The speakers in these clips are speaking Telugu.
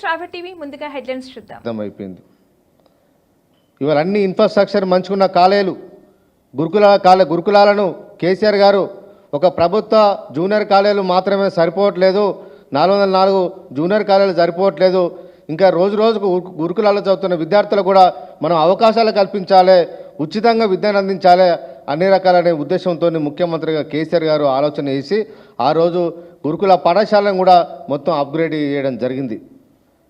శ్రావ్య టీవీ ముందుగా హెడ్లైన్స్ చూద్దాం. అర్థమైపోయింది. ఇవాళ అన్ని ఇన్ఫ్రాస్ట్రక్చర్ మంచుకున్న కాలేలు గురుకుల కాలే గురుకులాలను కేసీఆర్ గారు ఒక ప్రభుత్వ జూనియర్ కాలేజీలు మాత్రమే సరిపోవట్లేదు నాలుగు వందల నాలుగు జూనియర్ కాలేజీలు సరిపోవట్లేదు ఇంకా రోజు రోజుకు గురు- గురుకులాల్లో చదువుతున్న విద్యార్థులకు కూడా మనం అవకాశాలు కల్పించాలి ఉచితంగా విద్యను అందించాలి అన్ని రకాలనే ఉద్దేశంతో ముఖ్యమంత్రిగా కేసీఆర్ గారు ఆలోచన చేసి ఆ రోజు గురుకుల పాఠశాలను కూడా మొత్తం అప్గ్రేడ్ చేయడం జరిగింది.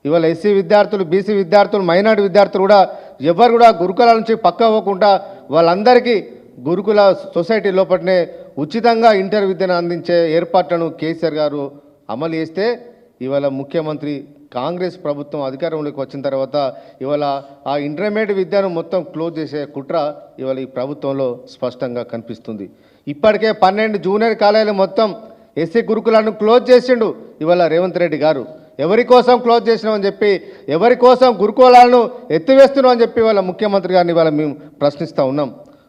ఇవాళ ఎస్సీ విద్యార్థులు బీసీ విద్యార్థులు మైనార్టీ విద్యార్థులు కూడా ఎవరు కూడా గురుకుల నుంచి పక్క అవ్వకుండా వాళ్ళందరికీ గురుకుల సొసైటీ లోపలనే ఉచితంగా ఇంటర్ విద్యను అందించే ఏర్పాట్లను కేసీఆర్ గారు అమలు చేస్తే ఇవాళ ముఖ్యమంత్రి కాంగ్రెస్ ప్రభుత్వం అధికారంలోకి వచ్చిన తర్వాత ఇవాళ ఆ ఇంటర్మీడియట్ విద్యను మొత్తం క్లోజ్ చేసే కుట్ర ఇవాళ ఈ ప్రభుత్వంలో స్పష్టంగా కనిపిస్తుంది. ఇప్పటికే పన్నెండు జూనియర్ కాలేజీలు మొత్తం ఎస్సీ గురుకులను క్లోజ్ చేసిండు ఇవాళ రేవంత్ రెడ్డి గారు. ఎవరి కోసం క్లోజ్ చేసినామని చెప్పి ఎవరి కోసం గురుకులాలను ఎత్తివేస్తున్నాం అని చెప్పి వాళ్ళ ముఖ్యమంత్రి గారిని ఇవాళ మేము ప్రశ్నిస్తూ ఉన్నాం.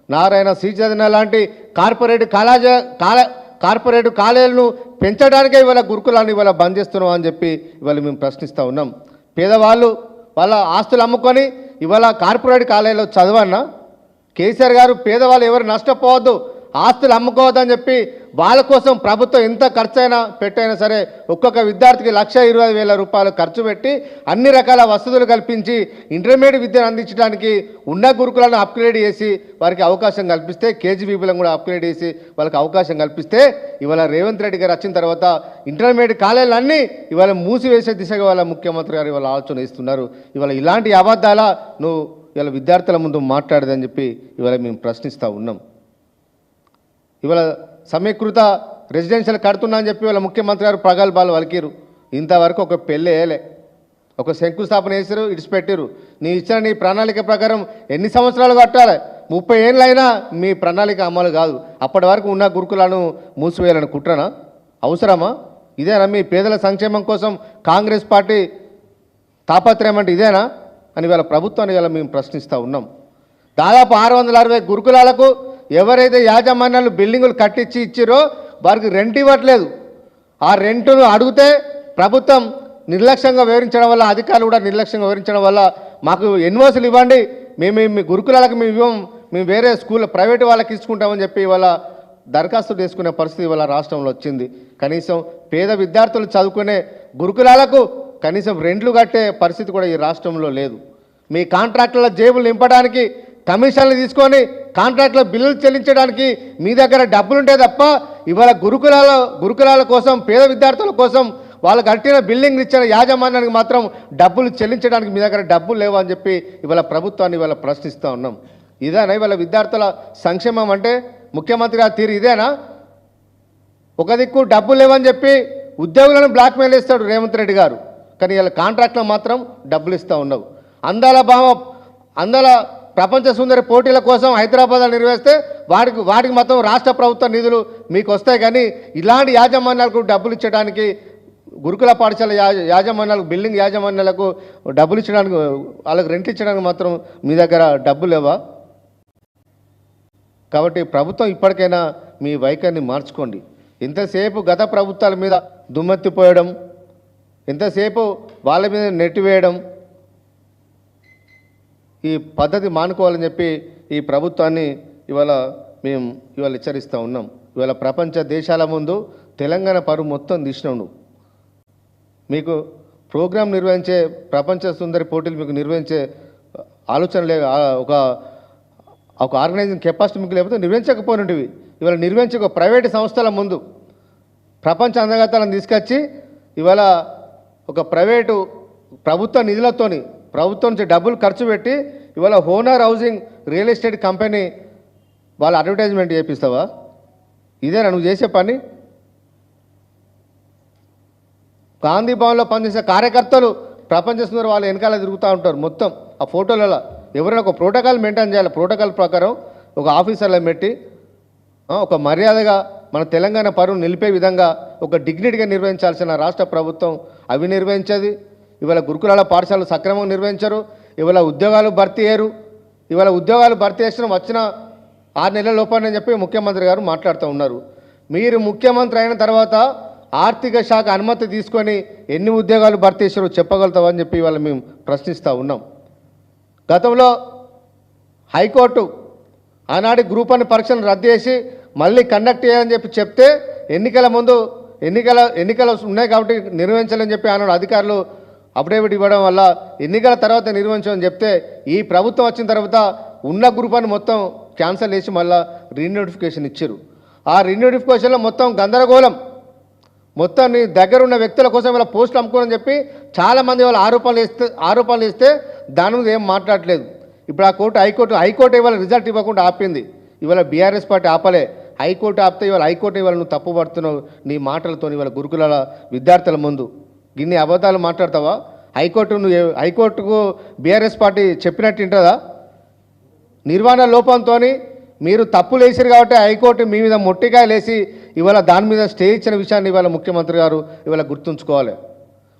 నారాయణ శ్రీచైతన్య లాంటి కార్పొరేట్ కాలేజ కాలే కార్పొరేట్ కాలేజీలను పెంచడానికే ఇవాళ గురుకులాన్ని ఇవాళ బంద్ చేస్తున్నాం అని చెప్పి ఇవాళ మేము ప్రశ్నిస్తూ ఉన్నాం. పేదవాళ్ళు వాళ్ళ ఆస్తులు అమ్ముకొని ఇవాళ కార్పొరేట్ కాలేజీలో చదవన్నా కేసీఆర్ గారు పేదవాళ్ళు ఎవరు నష్టపోవద్దు ఆస్తులు అమ్ముకోవద్దని చెప్పి వాళ్ళ కోసం ప్రభుత్వం ఎంత ఖర్చైనా పెట్టైనా సరే ఒక్కొక్క విద్యార్థికి లక్ష ఇరవై వేల రూపాయలు ఖర్చు పెట్టి అన్ని రకాల వసతులు కల్పించి ఇంటర్మీడియట్ విద్యను అందించడానికి ఉన్న గురుకులను అప్గ్రేడ్ చేసి వారికి అవకాశం కల్పిస్తే కేజీబీబీలను కూడా అప్గ్రేడ్ చేసి వాళ్ళకి అవకాశం కల్పిస్తే ఇవాళ రేవంత్ రెడ్డి గారు వచ్చిన తర్వాత ఇంటర్మీడియట్ కాలేజీలన్నీ ఇవాళ మూసివేసే దిశగా వాళ్ళ ముఖ్యమంత్రి గారు ఇవాళ ఆలోచన ఇస్తున్నారు ఇవాళ ఇలాంటి అబద్ధాల నువ్వు ఇవాళ విద్యార్థుల ముందు మాట్లాడదని చెప్పి ఇవాళ మేము ప్రశ్నిస్తూ ఉన్నాం. ఇవాళ సమీకృత రెసిడెన్షియల్ కడుతున్నా అని చెప్పి వాళ్ళ ముఖ్యమంత్రి గారు ప్రగల్భాలు వలికిరు ఇంతవరకు ఒక పెళ్ళి వేయలే ఒక శంకుస్థాపన వేసారు ఇడిచిపెట్టారు నీ ఇచ్చిన నీ ప్రణాళిక ప్రకారం ఎన్ని సంవత్సరాలు కట్టాలి? ముప్పై ఏళ్ళైనా మీ ప్రణాళిక అమలు కాదు. అప్పటి వరకు ఉన్న గురుకులను మూసివేయాలని కుట్రనా? అవసరమా? ఇదేనా మీ పేదల సంక్షేమం కోసం కాంగ్రెస్ పార్టీ తాపత్రయం అంటే ఇదేనా? అని వాళ్ళ ప్రభుత్వాన్ని ఇలా మేము ప్రశ్నిస్తూ ఉన్నాం. దాదాపు ఆరు వందల అరవై గురుకులాలకు ఎవరైతే యాజమాన్యాలు బిల్డింగులు కట్టించి ఇచ్చిరో వారికి రెంట్ ఇవ్వట్లేదు. ఆ రెంటును అడిగితే ప్రభుత్వం నిర్లక్ష్యంగా వివరించడం వల్ల అధికారులు కూడా నిర్లక్ష్యంగా వివరించడం వల్ల మాకు ఎన్వోసులు ఇవ్వండి. మేము మీ గురుకులాలకు మేము ఇవ్వం. మేము వేరే స్కూల్ ప్రైవేట్ వాళ్ళకి ఇచ్చుకుంటామని చెప్పి ఇవాళ దరఖాస్తు చేసుకునే పరిస్థితి ఇవాళ రాష్ట్రంలో వచ్చింది. కనీసం పేద విద్యార్థులు చదువుకునే గురుకులాలకు కనీసం రెంట్లు కట్టే పరిస్థితి కూడా ఈ రాష్ట్రంలో లేదు. మీ కాంట్రాక్టుల జేబులు నింపడానికి కమిషన్లు తీసుకొని కాంట్రాక్ట్లో బిల్లులు చెల్లించడానికి మీ దగ్గర డబ్బులుంటే తప్ప ఇవాళ గురుకులాల గురుకులాల కోసం పేద విద్యార్థుల కోసం వాళ్ళు కట్టిన బిల్డింగ్ ఇచ్చిన యాజమాన్యానికి మాత్రం డబ్బులు చెల్లించడానికి మీ దగ్గర డబ్బులు లేవు అని చెప్పి ఇవాళ ప్రభుత్వాన్ని ఇవాళ ప్రశ్నిస్తూ ఉన్నాం. ఇదేనా ఇవాళ విద్యార్థుల సంక్షేమం అంటే? ముఖ్యమంత్రి గారి తీరు ఇదేనా? ఒక దిక్కు డబ్బులు లేవని చెప్పి ఉద్యోగులను బ్లాక్మెయిల్ చేస్తాడు రేవంత్ రెడ్డి గారు. కానీ ఇలా కాంట్రాక్ట్లో మాత్రం డబ్బులు ఇస్తూ ఉన్నావు. అందాల భావ అందాల ప్రపంచ సుందరి పోటీల కోసం హైదరాబాద్లో నిర్వహిస్తే వాటికి వాటికి మొత్తం రాష్ట్ర ప్రభుత్వ నిధులు మీకు వస్తాయి కానీ ఇలాంటి యాజమాన్యాలకు డబ్బులు ఇచ్చడానికి గురుకుల పాఠశాల యా యాజమాన్యాలకు బిల్డింగ్ యాజమాన్యాలకు డబ్బులు ఇచ్చడానికి వాళ్ళకి రెంట్ ఇచ్చడానికి మాత్రం మీ దగ్గర డబ్బు లేవా? కాబట్టి ప్రభుత్వం ఇప్పటికైనా మీ వైఖరిని మార్చుకోండి. ఇంతసేపు గత ప్రభుత్వాల మీద దుమ్మెత్తిపోయడం ఎంతసేపు వాళ్ళ మీద నెట్టివేయడం ఈ పద్ధతి మానుకోవాలని చెప్పి ఈ ప్రభుత్వాన్ని ఇవాళ మేము ఇవాళ హెచ్చరిస్తూ ఉన్నాం. ఇవాళ ప్రపంచ దేశాల ముందు తెలంగాణ పరువు మొత్తం తీసినావు నువ్వు మీకు ప్రోగ్రాం నిర్వహించే ప్రపంచ సుందరి పోటీలు మీకు నిర్వహించే ఆలోచన లే ఒక ఒక ఆర్గనైజింగ్ కెపాసిటీ మీకు లేకపోతే నిర్వహించకపోయినవి ఇవాళ నిర్వహించే ఒక ప్రైవేటు సంస్థల ముందు ప్రపంచ అందగతాలను తీసుకొచ్చి ఇవాళ ఒక ప్రైవేటు ప్రభుత్వ నిధులతోని ప్రభుత్వం నుంచి డబ్బులు ఖర్చు పెట్టి ఇవాళ Honer housing real estate company వాళ్ళ అడ్వర్టైజ్మెంట్ చేపిస్తావా? ఇదేనా నువ్వు చేసే పని? గాంధీ భవన్లో పనిచేసే కార్యకర్తలు ప్రపంచ సుందర వాళ్ళు వెనకాల తిరుగుతూ ఉంటారు మొత్తం. ఆ ఫోటోలలో ఎవరైనా ఒక ప్రోటోకాల్ మెయింటైన్ చేయాలి. ప్రోటోకాల్ ప్రకారం ఒక ఆఫీసర్లను పెట్టి ఒక మర్యాదగా మన తెలంగాణ పరువు నిలిపే విధంగా ఒక డిగ్నిటీగా నిర్వహించాల్సిన రాష్ట్ర ప్రభుత్వం అవి నిర్వహించేది. ఇవాళ గురుకులాల పాఠశాలలు సక్రమంగా నిర్వహించరు ఇవాళ ఉద్యోగాలు భర్తీ అయ్యారు ఇవాళ ఉద్యోగాలు భర్తీ చేసిన వచ్చిన ఆరు నెలల లోపాలని చెప్పి ముఖ్యమంత్రి గారు మాట్లాడుతూ ఉన్నారు. మీరు ముఖ్యమంత్రి అయిన తర్వాత ఆర్థిక శాఖ అనుమతి తీసుకొని ఎన్ని ఉద్యోగాలు భర్తీ చేశారో చెప్పగలుగుతామని అని చెప్పి ఇవాళ మేము ప్రశ్నిస్తూ ఉన్నాం. గతంలో హైకోర్టు ఆనాటి గ్రూప్ వన్ పరీక్షను రద్దు చేసి మళ్ళీ కండక్ట్ చేయాలని చెప్పి చెప్తే ఎన్నికల ముందు ఎన్నికల ఎన్నికలు ఉన్నాయి కాబట్టి నిర్వహించాలని చెప్పి ఆనాడు అధికారులు అఫిడేవిట్ ఇవ్వడం వల్ల ఎన్నికల తర్వాత నిర్వహించమని చెప్తే ఈ ప్రభుత్వం వచ్చిన తర్వాత ఉన్న గ్రూపాన్ని మొత్తం క్యాన్సల్ చేసి మళ్ళీ రీనోటిఫికేషన్ ఇచ్చారు. ఆ రీనోటిఫికేషన్లో మొత్తం గందరగోళం. మొత్తం నీ దగ్గర ఉన్న వ్యక్తుల కోసం ఇలా పోస్టులు అమ్ముకోనని చెప్పి చాలామంది వాళ్ళ ఆరోపణలు వేస్తే ఆరోపణలు ఇస్తే దాని మీద ఏం మాట్లాడలేదు ఇప్పుడు ఆ court high court high court ఇవాళ రిజల్ట్ ఇవ్వకుండా ఆపింది. ఇవాళ బీఆర్ఎస్ పార్టీ ఆపలే. హైకోర్టు ఆపితే ఇవాళ హైకోర్టు ఇవాళ నువ్వు తప్పుపడుతున్నావు నీ మాటలతో ఇవాళ గురుకుల విద్యార్థుల ముందు. గిన్ని అబద్ధాలు మాట్లాడతావా? హైకోర్టు నువ్వు హైకోర్టుకు బీఆర్ఎస్ పార్టీ చెప్పినట్టు వింటుందా? నిర్వహణ లోపంతో మీరు తప్పులు వేసారు కాబట్టి హైకోర్టు మీ మీద మొట్టికాయలు వేసి ఇవాళ దాని మీద స్టే ఇచ్చిన విషయాన్ని ఇవాళ ముఖ్యమంత్రి గారు ఇవాళ గుర్తుంచుకోవాలి.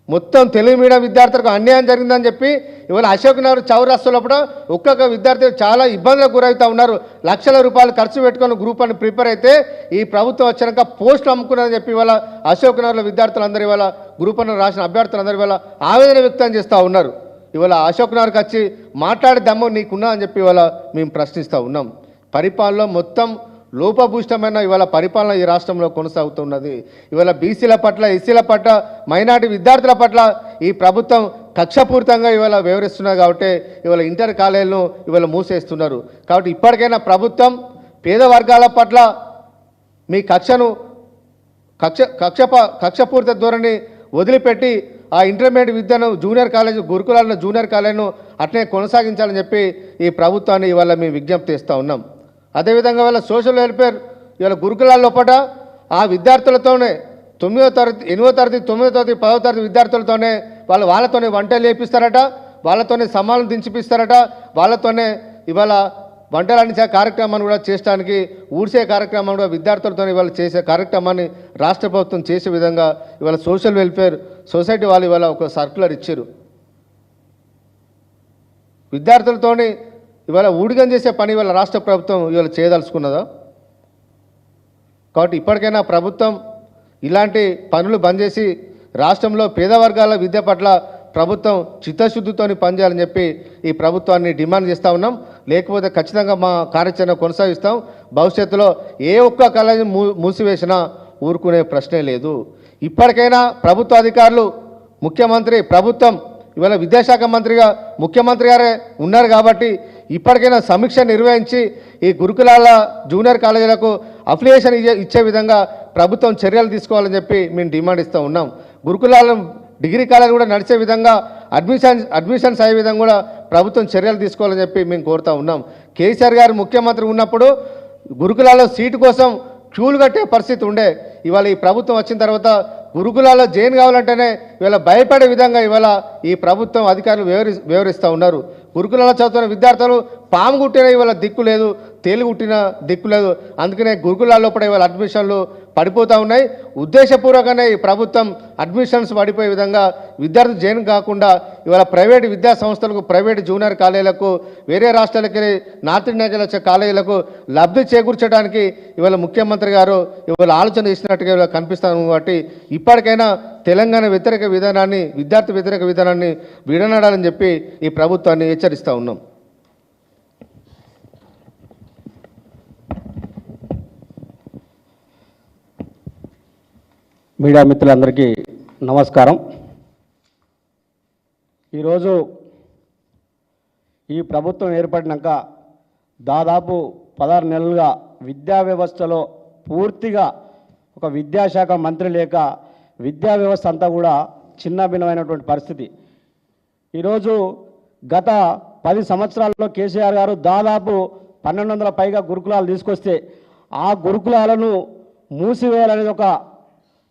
మొత్తం తెలుగు మీడియం విద్యార్థులకు అన్యాయం జరిగిందని చెప్పి ఇవాళ అశోక్ నగర్ చౌరస్తులప్పుడు ఒక్కొక్క విద్యార్థి చాలా ఇబ్బందులకు గురవుతూ ఉన్నారు. లక్షల రూపాయలు ఖర్చు పెట్టుకొని గ్రూప్ అని ప్రిపేర్ అయితే ఈ ప్రభుత్వం వచ్చినాక పోస్టులు అమ్ముకున్నారని చెప్పి ఇవాళ అశోక్ నగర్లో విద్యార్థులందరూ ఇవాళ గ్రూప్ అని రాసిన అభ్యర్థులందరూ ఇవాళ ఆవేదన వ్యక్తం చేస్తూ ఉన్నారు. ఇవాళ అశోక్ నగర్కి వచ్చి మాట్లాడే దమ్ము నీకున్నా అని చెప్పి ఇవాళ మేము ప్రశ్నిస్తూ ఉన్నాం. పరిపాలనలో మొత్తం లోపభూష్టమైన ఇవాళ పరిపాలన ఈ రాష్ట్రంలో కొనసాగుతున్నది. ఇవాళ బీసీల పట్ల ఎస్సీల పట్ల మైనార్టీ విద్యార్థుల పట్ల ఈ ప్రభుత్వం కక్షపూరితంగా ఇవాళ వివరిస్తున్నారు కాబట్టి ఇవాళ ఇంటర్ కాలేజీలను ఇవాళ మూసేస్తున్నారు. కాబట్టి ఇప్పటికైనా ప్రభుత్వం పేద వర్గాల పట్ల మీ కక్షను కక్ష కక్ష కక్షపూరిత ధోరణి వదిలిపెట్టి ఆ ఇంటర్మీడియట్ విద్యను జూనియర్ కాలేజ్ గురుకులాలను జూనియర్ కాలేజ్ను అట్లే కొనసాగించాలని చెప్పి ఈ ప్రభుత్వాన్ని ఇవాళ మేము విజ్ఞప్తి ఇస్తూ ఉన్నాం. అదేవిధంగా వాళ్ళ సోషల్ వెల్ఫేర్ ఇవాళ గురుకులాల లోపల ఆ విద్యార్థులతోనే తొమ్మిదో తరగతి ఎనిమిదో తరగతి తొమ్మిదో తరగతి పదో తరగతి విద్యార్థులతోనే వాళ్ళు వాళ్ళతోనే వంటలు చేపిస్తారట వాళ్ళతోనే సమానం దించిపిస్తారట వాళ్ళతోనే ఇవాళ వంటలు అందించే కార్యక్రమాన్ని కూడా చేయడానికి ఊడ్చే కార్యక్రమాన్ని కూడా విద్యార్థులతో ఇవాళ చేసే కార్యక్రమాన్ని రాష్ట్ర ప్రభుత్వం చేసే విధంగా ఇవాళ సోషల్ వెల్ఫేర్ సొసైటీ వాళ్ళు ఇవాళ ఒక సర్క్యులర్ ఇచ్చారు. విద్యార్థులతోని ఇవాళ ఊడిగం చేసే పని ఇవాళ రాష్ట్ర ప్రభుత్వం ఇవాళ చేయదలుచుకున్నదా? కాబట్టి ఇప్పటికైనా ప్రభుత్వం ఇలాంటి పనులు బంద్ చేసి రాష్ట్రంలో పేద వర్గాల విద్య పట్ల ప్రభుత్వం చిత్తశుద్ధితోని పనిచేయాలని చెప్పి ఈ ప్రభుత్వాన్ని డిమాండ్ చేస్తూ ఉన్నాం. లేకపోతే ఖచ్చితంగా మా కార్యాచరణ కొనసాగిస్తాం. భవిష్యత్తులో ఏ ఒక్క కాలేజీ మూ మూసివేసినా ఊరుకునే ప్రశ్నే లేదు. ఇప్పటికైనా ప్రభుత్వ అధికారులు ముఖ్యమంత్రి ప్రభుత్వం ఇవాళ విద్యాశాఖ మంత్రిగా ముఖ్యమంత్రి గారే ఉన్నారు కాబట్టి ఇప్పటికైనా సమీక్ష నిర్వహించి ఈ గురుకులాల జూనియర్ కాలేజీలకు అఫిలియేషన్ ఇచ్చే- ఇచ్చే విధంగా ప్రభుత్వం చర్యలు తీసుకోవాలని చెప్పి మేము డిమాండ్ ఇస్తూ ఉన్నాం. గురుకులాల డిగ్రీ కాలేజ్ కూడా నడిచే విధంగా అడ్మిషన్ అడ్మిషన్స్ అయ్యే విధంగా కూడా ప్రభుత్వం చర్యలు తీసుకోవాలని చెప్పి మేము కోరుతూ ఉన్నాం. కేసీఆర్ గారు ముఖ్యమంత్రి ఉన్నప్పుడు గురుకులాల్లో సీటు కోసం క్యూలు కట్టే పరిస్థితి ఉండే. ఇవాళ ఈ ప్రభుత్వం వచ్చిన తర్వాత గురుకులాల్లో జైన్ కావాలంటేనే ఇవాళ భయపడే విధంగా ఇవాళ ఈ ప్రభుత్వం అధికారులు వివరి వివరిస్తూ ఉన్నారు. గురుకులాల్లో చదువుతున్న విద్యార్థులు పాము కుట్టిన ఇవాళ దిక్కు లేదు తేలి కుట్టిన దిక్కు లేదు. అందుకనే గురుకులాల లోపల ఇవాళ అడ్మిషన్లు పడిపోతూ ఉన్నాయి. ఉద్దేశపూర్వకంగానే ఈ ప్రభుత్వం అడ్మిషన్స్ పడిపోయే విధంగా విద్యార్థులు జైన్ కాకుండా ఇవాళ ప్రైవేట్ విద్యా సంస్థలకు ప్రైవేట్ జూనియర్ కాలేజీలకు వేరే రాష్ట్రాలకి నార్త్ ఇండియాకి వచ్చే కాలేజీలకు లబ్ధి చేకూర్చడానికి ఇవాళ ముఖ్యమంత్రి గారు ఇవాళ ఆలోచన చేసినట్టుగా ఇవాళ కనిపిస్తాను కాబట్టి ఇప్పటికైనా తెలంగాణ వ్యతిరేక విధానాన్ని విద్యార్థి వ్యతిరేక విధానాన్ని విడనాడాలని చెప్పి ఈ ప్రభుత్వాన్ని హెచ్చరిస్తూ ఉన్నాం. మీడియా మిత్రులందరికీ నమస్కారం. ఈరోజు ఈ ప్రభుత్వం ఏర్పడినాక దాదాపు పదహారు నెలలుగా విద్యా వ్యవస్థలో పూర్తిగా ఒక విద్యాశాఖ మంత్రి లేక విద్యా వ్యవస్థ అంతా కూడా చిన్నభిన్నమైనటువంటి పరిస్థితి. ఈరోజు గత పది సంవత్సరాల్లో కేసీఆర్ గారు దాదాపు పన్నెండు వందల పైగా గురుకులాలు తీసుకొస్తే ఆ గురుకులాలను మూసివేయాలనేది ఒక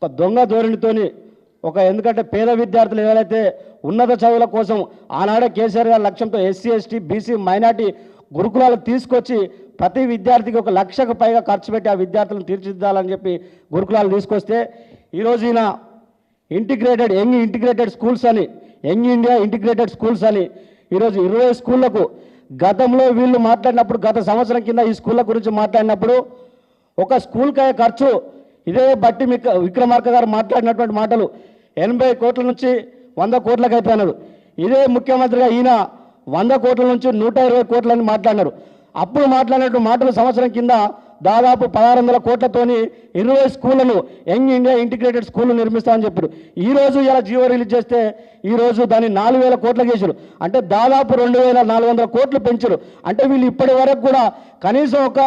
ఒక దొంగ ధోరణితోని ఒక ఎందుకంటే పేద విద్యార్థులు ఎవరైతే ఉన్నత చదువుల కోసం ఆనాడే కేసీఆర్ గారి లక్ష్యంతో ఎస్సీ ఎస్టీ బీసీ మైనార్టీ గురుకులాలు తీసుకొచ్చి ప్రతి విద్యార్థికి ఒక లక్షకు పైగా ఖర్చు పెట్టి ఆ విద్యార్థులను తీర్చిదిద్దాలని చెప్పి గురుకులాలు తీసుకొస్తే ఈరోజు ఈయన ఇంటిగ్రేటెడ్ యంగ్ ఇంటిగ్రేటెడ్ స్కూల్స్ అని యంగ్ ఇండియా ఇంటిగ్రేటెడ్ స్కూల్స్ అని ఈరోజు ఇరవై స్కూళ్ళకు గతంలో వీళ్ళు మాట్లాడినప్పుడు గత సంవత్సరం కింద ఈ స్కూళ్ళ గురించి మాట్లాడినప్పుడు ఒక స్కూల్కి అయ్యే ఖర్చు ఇదే బట్టి మీకు విక్రమార్క గారు మాట్లాడినటువంటి మాటలు. ఎనభై కోట్ల నుంచి వంద కోట్లకు అయిపోయినారు. ఇదే ముఖ్యమంత్రిగా ఈయన వంద కోట్ల నుంచి నూట ఇరవై కోట్లని మాట్లాడినారు. అప్పుడు మాట్లాడినటువంటి మాటలు సంవత్సరం కింద దాదాపు పదహారు వందల కోట్లతోని ఇరవై స్కూళ్ళను యంగ్ ఇండియా ఇంటిగ్రేటెడ్ స్కూల్ నిర్మిస్తామని చెప్పారు. ఈ రోజు ఇలా జియో రిలీజ్ చేస్తే ఈరోజు దాన్ని నాలుగు వేల కోట్లు వేసారు అంటే దాదాపు రెండు వేల నాలుగు వందల కోట్లు పెంచారు. అంటే వీళ్ళు ఇప్పటి వరకు కూడా కనీసం ఒక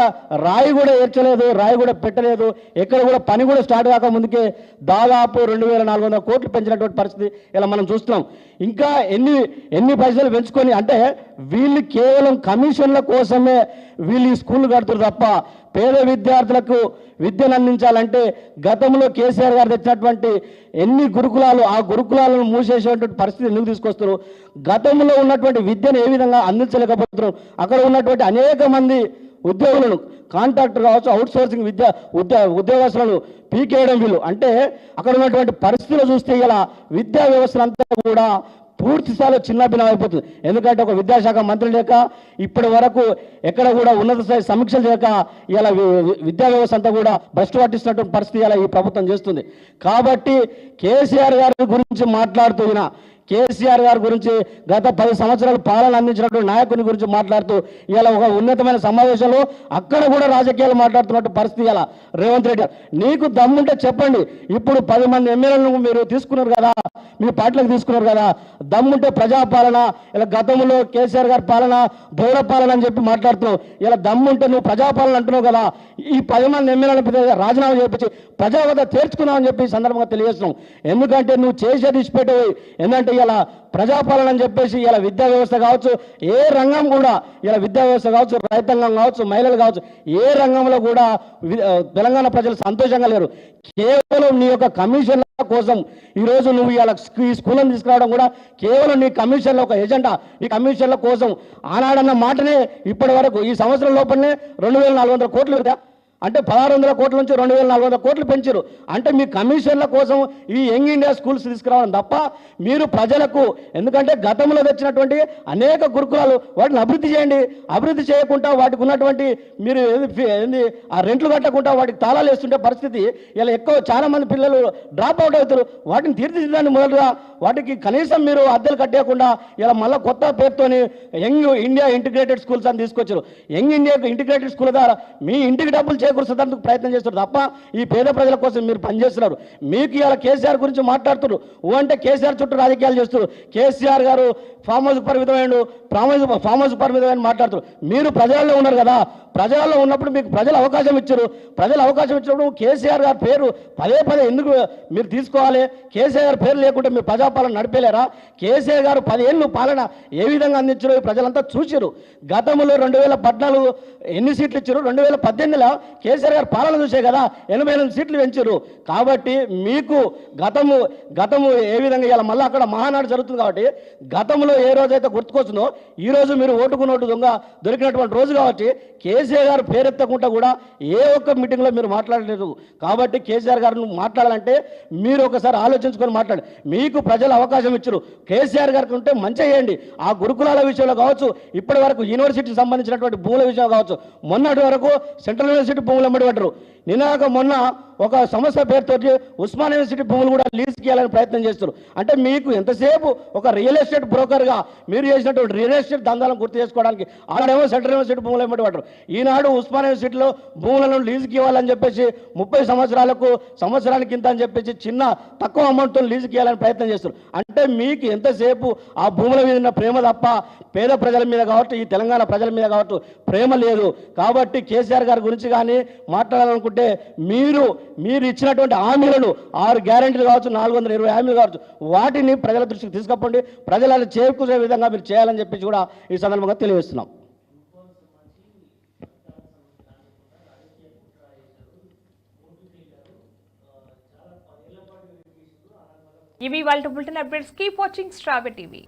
రాయి కూడా ఏర్చలేదు రాయి కూడా పెట్టలేదు ఎక్కడ కూడా పని కూడా స్టార్ట్ కాక ముందుకే దాదాపు రెండు వేల నాలుగు వందల కోట్లు పెంచినటువంటి పరిస్థితి ఇలా మనం చూస్తున్నాం. ఇంకా ఎన్ని ఎన్ని పైసలు పెంచుకొని అంటే వీళ్ళు కేవలం కమిషన్ల కోసమే వీళ్ళు ఈ స్కూల్ కడుతున్నారు తప్ప పేద విద్యార్థులకు విద్యను అందించాలంటే గతంలో కేసీఆర్ గారు తెచ్చినటువంటి ఎన్ని గురుకులాలు ఆ గురుకులాలను మూసేసేటువంటి పరిస్థితి ఎందుకు తీసుకొస్తారు గతంలో ఉన్నటువంటి విద్యను ఏ విధంగా అందించలేకపోతున్నారు? అక్కడ ఉన్నటువంటి అనేక మంది ఉద్యోగులను కాంట్రాక్టర్ కావచ్చు అవుట్ సోర్సింగ్ విద్య ఉద్యో ఉద్యోగస్తులను పీకేయడం వీళ్ళు అంటే అక్కడ ఉన్నటువంటి పరిస్థితులు చూస్తే ఇలా విద్యా వ్యవస్థ అంతా కూడా పూర్తి స్థాయిలో చిన్నభిన్నం అయిపోతుంది ఎందుకంటే ఒక విద్యాశాఖ మంత్రి లేక ఇప్పటి వరకు ఎక్కడ కూడా ఉన్నత స్థాయి సమీక్షలు లేక ఇలా విద్యా వ్యవస్థ అంతా కూడా భ్రష్టు పట్టిస్తున్నటువంటి పరిస్థితి ఇలా ఈ ప్రభుత్వం చేస్తుంది. కాబట్టి కేసీఆర్ గారి గురించి మాట్లాడుతూ ఈయన కేసీఆర్ గారి గురించి గత పది సంవత్సరాలు పాలన అందించినటువంటి నాయకుని గురించి మాట్లాడుతూ ఇలా ఒక ఉన్నతమైన సమావేశంలో అక్కడ కూడా రాజకీయాలు మాట్లాడుతున్నట్టు పరిస్థితి ఇలా రేవంత్ రెడ్డి నీకు దమ్ముంటే చెప్పండి. ఇప్పుడు పది మంది ఎమ్మెల్యేలను మీరు తీసుకున్నారు కదా. మీ పార్టీలకు తీసుకున్నారు కదా. దమ్ముంటే ప్రజాపాలన ఇలా గతంలో కేసీఆర్ గారి పాలన బౌర పాలన అని చెప్పి మాట్లాడుతున్నావు. ఇలా దమ్ముంటే నువ్వు ప్రజాపాలన అంటున్నావు కదా. ఈ పది మంది ఎమ్మెల్యేలను రాజీనామా చేపించి ప్రజా వద్ద తీర్చుకున్నావు అని చెప్పి సందర్భంగా తెలియజేస్తున్నాం ఎందుకంటే నువ్వు చేసేది ఇచ్చిపెట్టేవి ఎందుకంటే ఇలా ప్రజాపాలన అని చెప్పేసి ఇలా విద్యా వ్యవస్థ కావచ్చు ఏ రంగం కూడా ఇలా విద్యా వ్యవస్థ కావచ్చు రైతాంగం కావచ్చు మహిళలు కావచ్చు ఏ రంగంలో కూడా వి- తెలంగాణ ప్రజలు సంతోషంగా లేరు. కేవలం నీ యొక్క కమిషన్ల కోసం ఈరోజు నువ్వు ఇలా ఈ స్కూళ్ళని తీసుకురావడం కూడా కేవలం నీ కమిషన్ల ఒక ఎజెండా. ఈ కమిషన్ల కోసం ఆనాడన్న మాటనే ఇప్పటి వరకు ఈ సంవత్సరం లోపలనే రెండు వేల నాలుగు వందల కోట్లు కదా అంటే పదహారు వందల కోట్ల నుంచి రెండు వేల నాలుగు వందల కోట్లు పెంచారు. అంటే మీ కమిషన్ల కోసం ఈ యంగ్ ఇండియా స్కూల్స్ తీసుకురావడం తప్ప మీరు ప్రజలకు ఎందుకంటే గతంలో తెచ్చినటువంటి అనేక గురుకులాలు వాటిని అభివృద్ధి చేయండి. అభివృద్ధి చేయకుండా వాటికి ఉన్నటువంటి మీరు ఏంది ఆ రెంట్లు కట్టకుండా వాటికి తాళాలు వేస్తుంటే పరిస్థితి ఇలా ఎక్కువ చాలా మంది పిల్లలు డ్రాప్ అవుట్ అవుతారు. వాటిని తీర్చిదిద్దాన్ని మొదలుగా వాటికి కనీసం మీరు అద్దెలు కట్టేయకుండా ఇలా మళ్ళీ కొత్త పేరుతోని యంగ్ ఇండియా ఇంటిగ్రేటెడ్ స్కూల్స్ అని తీసుకొచ్చారు. యంగ్ ఇండియా ఇంటిగ్రేటెడ్ స్కూల్ ద్వారా మీ ఇంటికి డబ్బులు చేకూర్చడానికి ప్రయత్నం చేస్తారు తప్ప ఈ పేద ప్రజల కోసం మీరు పనిచేస్తున్నారు. మీకు ఇలా కేసీఆర్ గురించి మాట్లాడుతున్నారు. ఓ అంటే కేసీఆర్ చుట్టూ రాజకీయాలు చేస్తున్నారు. కేసీఆర్ గారు ఫామ్ హౌస్ పరిమితమైన ఫామ్ హౌస్ ఫామ్ హౌస్ పరిమితమైన మాట్లాడుతున్నారు. మీరు ప్రజల్లో ఉన్నారు కదా. ప్రజల్లో ఉన్నప్పుడు మీకు ప్రజలు అవకాశం ఇచ్చారు. ప్రజలు అవకాశం ఇచ్చినప్పుడు కేసీఆర్ గారి పేరు పదే పదే ఎందుకు మీరు తీసుకోవాలి? కేసీఆర్ గారి పేరు లేకుంటే మీరు ప్రజాపాలన నడిపేలేరా? కేసీఆర్ గారు పదేళ్ళు పాలన ఏ విధంగా అందించారో ప్రజలంతా చూసారు గతంలో రెండు వేల పద్నాలుగు ఎన్ని సీట్లు ఇచ్చారు? రెండు వేల పద్దెనిమిదిలో కేసీఆర్ గారు పాలన చూసే కదా ఎనభై ఎనిమిది సీట్లు పెంచారు. కాబట్టి మీకు గతము గతము ఏ విధంగా ఇలా మళ్ళీ అక్కడ మహానాడు జరుగుతుంది కాబట్టి గతంలో ఏ రోజైతే గుర్తుకొస్తుందో ఈ రోజు మీరు ఓటుకున్నట్టు దొంగ దొరికినటువంటి రోజు కాబట్టి కేసీఆర్ గారు పేరెత్తకుండా కూడా ఏ ఒక్క మీటింగ్లో మీరు మాట్లాడలేదు. కాబట్టి కేసీఆర్ గారు మాట్లాడాలంటే మీరు ఒకసారి ఆలోచించుకొని మాట్లాడు మీకు ప్రజలు అవకాశం ఇచ్చారు. కేసీఆర్ గారికి ఉంటే మంచి చేయండి. ఆ గురుకులాల విషయంలో కావచ్చు ఇప్పటి వరకు యూనివర్సిటీకి సంబంధించినటువంటి భూముల విషయం కావచ్చు మొన్నటి వరకు సెంట్రల్ యూనివర్సిటీ భూములు అమ్మడి పట్టరు నినాక మొన్న ఒక సంస్థ పేరుతోటి ఉస్మాన్ యూనివర్సిటీ భూములు కూడా లీజ్కి ఇవ్వాలని ప్రయత్నం చేస్తారు అంటే మీకు ఎంతసేపు ఒక రియల్ ఎస్టేట్ బ్రోకర్గా మీరు చేసినటువంటి రియల్ ఎస్టేట్ దందాలను గుర్తు చేసుకోవడానికి ఆడేమో సెంట్రల్ యూనివర్సిటీ భూములు ఏమిటి ఈనాడు ఉస్మాన్ యూనివర్సిటీలో భూములను లీజుకి ఇవ్వాలని చెప్పేసి ముప్పై సంవత్సరాలకు సంవత్సరానికి ఇంత అని చెప్పేసి చిన్న తక్కువ అమౌంట్తో లీజుకి ఇవ్వాలని ప్రయత్నం చేస్తారు అంటే మీకు ఎంతసేపు ఆ భూముల మీద ఉన్న ప్రేమ తప్ప పేద ప్రజల మీద కాబట్టి ఈ తెలంగాణ ప్రజల మీద కాబట్టి ప్రేమ లేదు. కాబట్టి కేసీఆర్ గారి గురించి కానీ మాట్లాడాలనుకుంటే మీరు మీరు ఇచ్చినటువంటి హామీలను ఆరు గ్యారెంటీలు కావచ్చు నాలుగు వందల ఇరవై హామీలు కావచ్చు వాటిని ప్రజల దృష్టికి తీసుకపోండి. ప్రజలను చేకూరే విధంగా మీరు చేయాలని చెప్పేసి కూడా ఈ సందర్భంగా తెలియజేస్తున్నాం. ఇవి వాళ్ళ బులెటిన్ అప్డేట్స్. కీప్ వాచింగ్ స్ట్రాబె టీవీ.